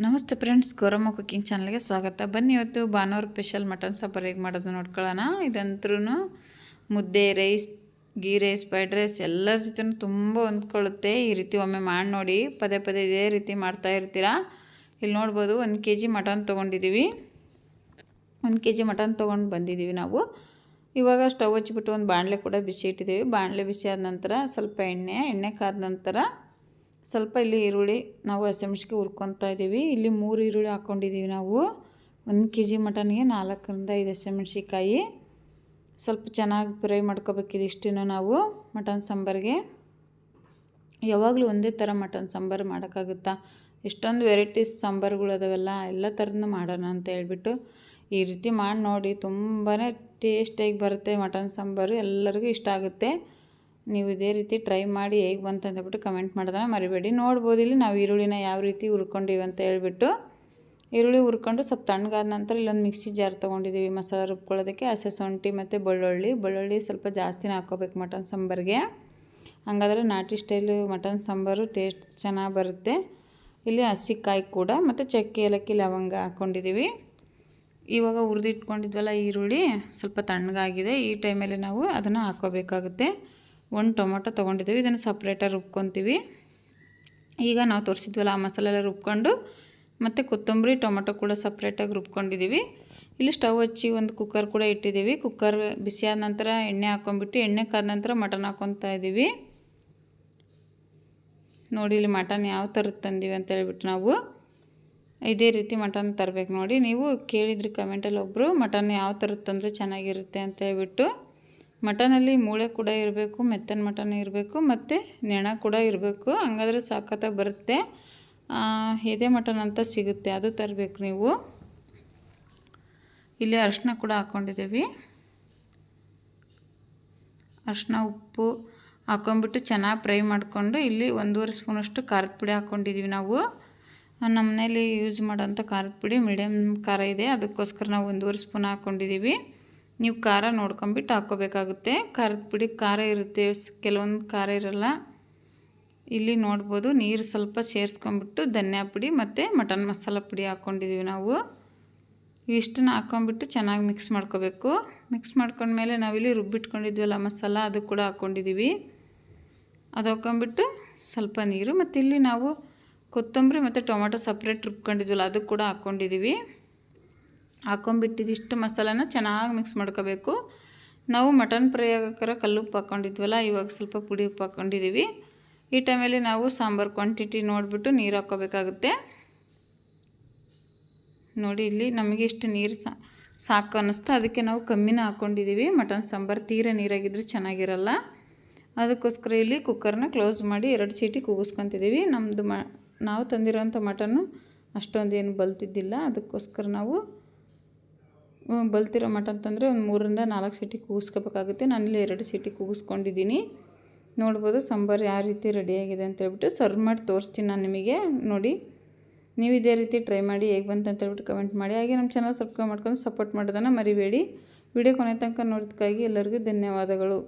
ನಮಸ್ತೆ friends, Gowramma cooking ಚಾನಲ್ಗೆ ಸ್ವಾಗತ. ಬನ್ನಿ ಇವತ್ತು ಭಾನುವಾರ ಸ್ಪೆಷಲ್ ಮಟನ್ ಸಾಂಬಾರು ಹೇಗೆ ಮಾಡೋದು ನೋಡ್ಕೊಳ್ಳೋಣ. ಇದಂತ್ರೂ ಮುದ್ದೆ, rice, ghee rice, fried rice ಎಲ್ಲರ ಜೊತೆ ತುಂಬ ಹೊಂದ್ಕೊಳ್ಳುತ್ತೆ. ಈ ರೀತಿ ಒಮ್ಮೆ ಮಾಡಿ ನೋಡಿ, ಪದೇ ಪದೇ ಇದೇ ರೀತಿ ಮಾಡ್ತಾ ಇರ್ತೀರಾ. ಇಲ್ಲಿ ನೋಡ್ಬೋದು ಒಂದು ಕೆ ಜಿ ಮಟನ್ ತೊಗೊಂಡಿದ್ದೀವಿ ಒಂದು ಕೆ ಜಿ ಮಟನ್ ತೊಗೊಂಡು ಬಂದಿದ್ದೀವಿ ನಾವು. ಇವಾಗ ಸ್ಟವ್ ಹಚ್ಚಿಬಿಟ್ಟು ಒಂದು ಬಾಣಲೆ ಕೂಡ ಬಿಸಿ ಇಟ್ಟಿದ್ದೀವಿ ಬಾಣಲೆ ಬಿಸಿ ಆದ ನಂತರ ಸ್ವಲ್ಪ ಎಣ್ಣೆ ಎಣ್ಣೆ ಕಾದ ನಂತರ ಸ್ವಲ್ಪ ಇಲ್ಲಿ ಈರುಳ್ಳಿ ನಾವು ಹಸಿಮೆಣ್ಸಿಗೆ ಹುರ್ಕೊತಾ ಇದ್ದೀವಿ. ಇಲ್ಲಿ ಮೂರು ಈರುಳ್ಳಿ ಹಾಕ್ಕೊಂಡಿದ್ದೀವಿ ನಾವು. ಒಂದು ಕೆ ಜಿ ಮಟನ್ಗೆ ನಾಲ್ಕರಿಂದ ಐದು ಹಸಿಮೆಣ್ಸಿಕಾಯಿ ಸ್ವಲ್ಪ ಚೆನ್ನಾಗಿ ಫ್ರೈ ಮಾಡ್ಕೋಬೇಕಿದೆ ಇಷ್ಟನ್ನು ನಾವು ಮಟನ್ ಸಾಂಬಾರಿಗೆ. ಯಾವಾಗಲೂ ಒಂದೇ ಥರ ಮಟನ್ ಸಾಂಬಾರು ಮಾಡೋಕ್ಕಾಗುತ್ತಾ? ಎಷ್ಟೊಂದು ವೆರೈಟೀಸ್ ಸಾಂಬಾರುಗಳು ಅದಾವೆಲ್ಲ, ಎಲ್ಲ ಥರದ್ದು ಮಾಡೋಣ ಅಂತ ಹೇಳ್ಬಿಟ್ಟು ಈ ರೀತಿ ಮಾಡಿ ನೋಡಿ. ತುಂಬಾ ಟೇಸ್ಟಿಯಾಗಿ ಬರುತ್ತೆ ಮಟನ್ ಸಾಂಬಾರು. ಎಲ್ಲರಿಗೂ ಇಷ್ಟ ಆಗುತ್ತೆ. ನೀವು ಇದೇ ರೀತಿ ಟ್ರೈ ಮಾಡಿ ಹೇಗೆ ಬಂತು ಅಂದ್ಬಿಟ್ಟು ಕಮೆಂಟ್ ಮಾಡೋದನ್ನು ಮರಿಬೇಡಿ. ನೋಡ್ಬೋದು ಇಲ್ಲಿ ನಾವು ಈರುಳ್ಳಿನ ಯಾವ ರೀತಿ ಹುರ್ಕೊಂಡಿವಿ ಅಂತ ಹೇಳ್ಬಿಟ್ಟು, ಈರುಳ್ಳಿ ಹುರ್ಕೊಂಡು ಸ್ವಲ್ಪ ತಣ್ಣಗಾದ ನಂತರ ಇಲ್ಲೊಂದು ಮಿಕ್ಸಿ ಜಾರ್ ತೊಗೊಂಡಿದ್ದೀವಿ ಮಸಾಲೆ ರುಬ್ಕೊಳ್ಳೋದಕ್ಕೆ ಹಸೆ ಶುಂಠಿ ಮತ್ತು ಬೆಳ್ಳುಳ್ಳಿ. ಬೆಳ್ಳುಳ್ಳಿ ಸ್ವಲ್ಪ ಜಾಸ್ತಿನೇ ಹಾಕೋಬೇಕು ಮಟನ್ ಸಾಂಬಾರಿಗೆ. ಹಂಗಾದ್ರೆ ನಾಟಿ ಸ್ಟೈಲು ಮಟನ್ ಸಾಂಬಾರು ಟೇಸ್ಟ್ ಚೆನ್ನಾಗಿ ಬರುತ್ತೆ. ಇಲ್ಲಿ ಹಸಿಕಾಯಿ ಕೂಡ ಮತ್ತು ಚಕ್ಕೆ, ಏಲಕ್ಕಿ, ಲವಂಗ ಹಾಕ್ಕೊಂಡಿದ್ದೀವಿ ಇವಾಗ ಹುರಿದಿಟ್ಕೊಂಡಿದ್ವಲ್ಲ ಈರುಳ್ಳಿ, ಸ್ವಲ್ಪ ತಣ್ಣಗಾಗಿದೆ. ಈ ಟೈಮಲ್ಲಿ ನಾವು ಅದನ್ನು ಹಾಕ್ಕೋಬೇಕಾಗುತ್ತೆ. ಒಂದು ಟೊಮೊಟೊ ತೊಗೊಂಡಿದ್ದೀವಿ. ಇದನ್ನು ಸಪ್ರೇಟಾಗಿ ರುಬ್ಕೊತೀವಿ. ಈಗ ನಾವು ತೋರಿಸಿದ್ವಲ್ಲ ಆ ಮಸಾಲೆ ಎಲ್ಲ ರುಬ್ಕೊಂಡು ಮತ್ತು ಕೊತ್ತಂಬರಿ, ಟೊಮೊಟೊ ಕೂಡ ಸಪ್ರೇಟಾಗಿ ರುಬ್ಕೊಂಡಿದ್ದೀವಿ. ಇಲ್ಲಿ ಸ್ಟವ್ ಹಚ್ಚಿ ಒಂದು ಕುಕ್ಕರ್ ಕೂಡ ಇಟ್ಟಿದ್ದೀವಿ. ಕುಕ್ಕರ್ ಬಿಸಿಯಾದ ನಂತರ ಎಣ್ಣೆ ಹಾಕ್ಕೊಂಬಿಟ್ಟು ಎಣ್ಣೆ ಕಾದ ನಂತರ ಮಟನ್ ಹಾಕ್ಕೊತಾ ಇದ್ದೀವಿ. ನೋಡಿ ಇಲ್ಲಿ ಮಟನ್ ಯಾವ ಥರದ್ದು ತಂದೀವಿ ಅಂತ ಹೇಳ್ಬಿಟ್ಟು ನಾವು ಇದೇ ರೀತಿ ಮಟನ್ ತರಬೇಕು ನೋಡಿ. ನೀವು ಕೇಳಿದ್ರಿ ಕಮೆಂಟಲ್ಲಿ ಒಬ್ಬರು ಮಟನ್ ಯಾವ ಥರದ್ದು ತಂದರೆ ಚೆನ್ನಾಗಿರುತ್ತೆ ಅಂತ ಹೇಳ್ಬಿಟ್ಟು. ಮಟನಲ್ಲಿ ಮೂಳೆ ಕೂಡ ಇರಬೇಕು, ಮೆತ್ತನ ಮಟನ್ ಇರಬೇಕು, ಮತ್ತು ನೆಣ ಕೂಡ ಇರಬೇಕು. ಹಂಗಾದ್ರೆ ಸಾಕತ್ತಾಗಿ ಬರುತ್ತೆ. ಎದೆ ಮಟನ್ ಅಂತ ಸಿಗುತ್ತೆ. ಅದು ತರಬೇಕು ನೀವು. ಇಲ್ಲಿ ಅರಿಶಿನ ಕೂಡ ಹಾಕ್ಕೊಂಡಿದ್ದೀವಿ ಅರಿಶಿನ ಉಪ್ಪು ಹಾಕ್ಕೊಂಬಿಟ್ಟು ಚೆನ್ನಾಗಿ ಫ್ರೈ ಮಾಡಿಕೊಂಡು ಇಲ್ಲಿ ಒಂದೂವರೆ ಸ್ಪೂನಷ್ಟು ಖಾರದ ಪುಡಿ ಹಾಕ್ಕೊಂಡಿದ್ದೀವಿ ನಾವು. ನಮ್ಮ ಮನೇಲಿ ಯೂಸ್ ಮಾಡೋಂಥ ಖಾರದ ಪುಡಿ ಮೀಡಿಯಮ್ ಖಾರ ಇದೆ. ಅದಕ್ಕೋಸ್ಕರ ನಾವು ಒಂದೂವರೆ ಸ್ಪೂನ್ ಹಾಕ್ಕೊಂಡಿದ್ದೀವಿ ನೀವು ಖಾರ ನೋಡ್ಕೊಂಬಿಟ್ಟು ಹಾಕ್ಕೋಬೇಕಾಗುತ್ತೆ. ಖಾರದ ಪುಡಿ ಖಾರ ಇರುತ್ತೆ. ಕೆಲವೊಂದು ಖಾರ ಇರಲ್ಲ. ಇಲ್ಲಿ ನೋಡ್ಬೋದು ನೀರು ಸ್ವಲ್ಪ ಸೇರಿಸ್ಕೊಂಬಿಟ್ಟು ಧನಿಯಾ ಪುಡಿ ಮತ್ತು ಮಟನ್ ಮಸಾಲ ಪುಡಿ ಹಾಕ್ಕೊಂಡಿದ್ದೀವಿ ನಾವು. ಇಷ್ಟನ್ನ ಹಾಕ್ಕೊಂಬಿಟ್ಟು ಚೆನ್ನಾಗಿ ಮಿಕ್ಸ್ ಮಾಡ್ಕೋಬೇಕು. ಮಿಕ್ಸ್ ಮಾಡ್ಕೊಂಡ್ಮೇಲೆ ನಾವಿಲ್ಲಿ ರುಬ್ಬಿಟ್ಕೊಂಡಿದ್ವಲ್ಲ ಮಸಾಲ, ಅದು ಕೂಡ ಹಾಕ್ಕೊಂಡಿದ್ದೀವಿ ಅದು ಹಾಕ್ಕೊಂಬಿಟ್ಟು ಸ್ವಲ್ಪ ನೀರು ಮತ್ತು ಇಲ್ಲಿ ನಾವು ಕೊತ್ತಂಬರಿ ಮತ್ತು ಟೊಮೊಟೊ ಸಪ್ರೇಟ್ ರುಬ್ಕೊಂಡಿದ್ವಲ್ಲ, ಅದು ಕೂಡ ಹಾಕ್ಕೊಂಡಿದ್ದೀವಿ ಹಾಕ್ಕೊಂಬಿಟ್ಟಿದ್ದು ಮಸಾಲನ ಚೆನ್ನಾಗಿ ಮಿಕ್ಸ್ ಮಾಡ್ಕೋಬೇಕು. ನಾವು ಮಟನ್ ಫ್ರೈ ಕಲ್ಲು ಉಪ್ಪು ಹಾಕ್ಕೊಂಡಿದ್ವಲ್ಲ ಇವಾಗ ಸ್ವಲ್ಪ ಪುಡಿ ಉಪ್ಪು ಹಾಕ್ಕೊಂಡಿದ್ದೀವಿ ಈ ಟೈಮಲ್ಲಿ ನಾವು ಸಾಂಬಾರು ಕ್ವಾಂಟಿಟಿ ನೋಡಿಬಿಟ್ಟು ನೀರು ಹಾಕ್ಕೋಬೇಕಾಗುತ್ತೆ. ನೋಡಿ, ಇಲ್ಲಿ ನಮಗೆ ಇಷ್ಟು ನೀರು ಸಾಕು ಅನ್ನಿಸ್ತು. ಅದಕ್ಕೆ ನಾವು ಕಮ್ಮಿನ ಹಾಕ್ಕೊಂಡಿದ್ದೀವಿ ಮಟನ್ ಸಾಂಬಾರು ತೀರ ನೀರಾಗಿದ್ದರೆ ಚೆನ್ನಾಗಿರಲ್ಲ. ಅದಕ್ಕೋಸ್ಕರ ಇಲ್ಲಿ ಕುಕ್ಕರ್ನ ಕ್ಲೋಸ್ ಮಾಡಿ ಎರಡು ಸೀಟಿ ಕೂಗಿಸ್ಕೊತಿದ್ದೀವಿ ನಮ್ಮದು ಮ, ನಾವು ತಂದಿರೋಂಥ ಮಟನ್ನು ಅಷ್ಟೊಂದು ಏನು ಬಲ್ತಿದ್ದಿಲ್ಲ. ಅದಕ್ಕೋಸ್ಕರ ನಾವು ಬಲ್ತಿರೋ ಮಟ ಅಂತಂದರೆ ಒಂದು ಮೂರರಿಂದ ನಾಲ್ಕು ಸೀಟಿ ಕೂಗಿಸ್ಕೋಬೇಕಾಗುತ್ತೆ. ನಾನಿಲ್ಲಿ ಎರಡು ಸೀಟಿ ಕೂಗಿಸ್ಕೊಂಡಿದ್ದೀನಿ. ನೋಡ್ಬೋದು ಸಾಂಬಾರು ಯಾವ ರೀತಿ ರೆಡಿಯಾಗಿದೆ ಅಂತ ಹೇಳ್ಬಿಟ್ಟು ಸರ್ವ್ ಮಾಡಿ ತೋರಿಸ್ತೀನಿ ನಾನು ನಿಮಗೆ. ನೋಡಿ, ನೀವು ಇದೇ ರೀತಿ ಟ್ರೈ ಮಾಡಿ ಹೇಗೆ ಬಂತು ಅಂತ ಹೇಳ್ಬಿಟ್ಟು ಕಮೆಂಟ್ ಮಾಡಿ. ಹಾಗೆ ನಮ್ಮ ಚಾನಲ್ ಸಬ್ಸ್ಕ್ರೈಬ್ ಮಾಡ್ಕೊಂಡು ಸಪೋರ್ಟ್ ಮಾಡೋದನ್ನು ಮರಿಬೇಡಿ. ವಿಡಿಯೋ ಕೊನೆ ತನಕ ನೋಡೋದಕ್ಕಾಗಿ ಎಲ್ಲರಿಗೂ ಧನ್ಯವಾದಗಳು.